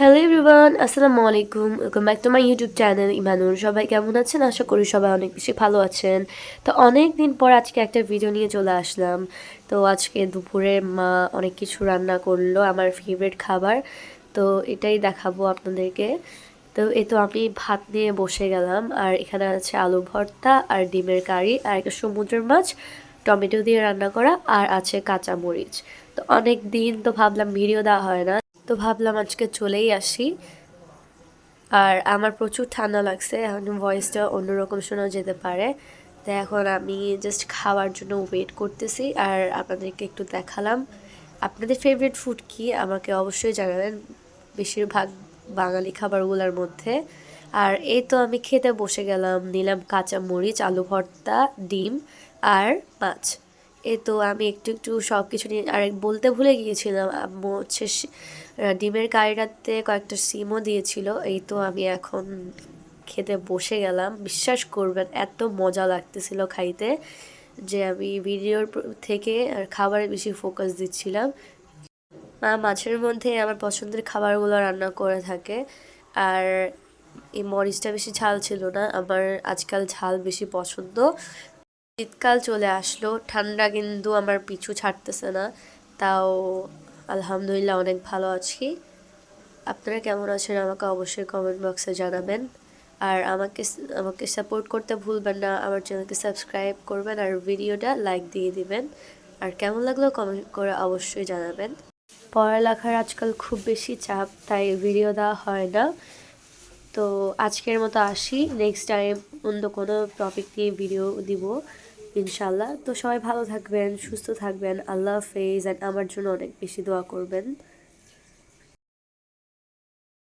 Hello everyone আসসালামু আলাইকুম। Welcome back to my YouTube channel Imanur সবাই কেমন আছেন? আশা করি সবাই অনেক বেশি ভালো আছেন। তো অনেক দিন পর আজকে একটা ভিডিও নিয়ে চলে আসলাম। তো আজকে দুপুরে মা অনেক কিছু রান্না করল, আমার ফেভারিট খাবার। তো এটাই দেখাবো আপনাদেরকে। তো এ তো আমি ভাত নিয়ে বসে গেলাম। আর এখানে আছে আলু ভর্তা, আর ডিমের কারি, আর একটা সমুদ্রের মাছ, টমেটো দিয়ে রান্না করা, আর আছে কাঁচা মরিচ তো অনেক দিন তো ভাবলাম ভিডিও দেওয়া হয় না। তো ভাবলাম আজকে চলেই আসি। আর আমার প্রচুর ঠান্ডা লাগছে, এখন ভয়েসটা অন্যরকম শোনা যেতে পারে। তো এখন আমি জাস্ট খাওয়ার জন্য ওয়েট করতেছি, আর আপনাদেরকে একটু দেখালাম। আপনাদের ফেভারিট ফুড কি? আমাকে অবশ্যই জানাবেন বেশিরভাগ বাঙালি খাবারগুলোর মধ্যে। আর এই তো আমি খেতে বসে গেলাম, নিলাম কাঁচা মরিচ আলু ভর্তা, ডিম আর মাছ। এ তো আমি একটু একটু সব কিছু নিয়ে আর বলতে ভুলে গিয়েছিলাম। আম্মু হচ্ছে ডিমের কারিটাতে কয়েকটা সিমও দিয়েছিল। এই তো আমি এখন খেতে বসে গেলাম। বিশ্বাস করবেন, এত মজা লাগতেছিল খাইতে যে আমি ভিডিওর থেকে আর খাবারে বেশি ফোকাস দিচ্ছিলাম। মা মাছের মধ্যে আমার পছন্দের খাবারগুলো রান্না করে থাকে। আর এই মরিচটা বেশি ঝাল ছিল না। আমার আজকাল ঝাল বেশি পছন্দ। শীতকাল চলে আসলো, ঠান্ডা কিন্তু আমার পিছু ছাড়তেছে না, তাও আলহামদুলিল্লাহ অনেক ভালো আছি। আপনারা কেমন আছেন আমাকে অবশ্যই কমেন্ট বক্সে জানাবেন। আর আমাকে আমাকে সাপোর্ট করতে ভুলবেন না, আমার চ্যানেলকে সাবস্ক্রাইব করবেন আর ভিডিওটা লাইক দিয়ে দিবেন। আর কেমন লাগল কমেন্ট করে অবশ্যই জানাবেন। পড়ালেখার আজকাল খুব বেশি চাপ, তাই ভিডিও দেওয়া হয় না। তো আজকের মতো আসি নেক্সট টাইম অন্য কোনো টপিক নিয়ে ভিডিও দিব। ইনশাল্লাহ তো সবাই ভালো থাকবেন, সুস্থ থাকবেন। আল্লাহ হাফেজ। অ্যান্ড আমার জন্য অনেক বেশি দোয়া করবেন।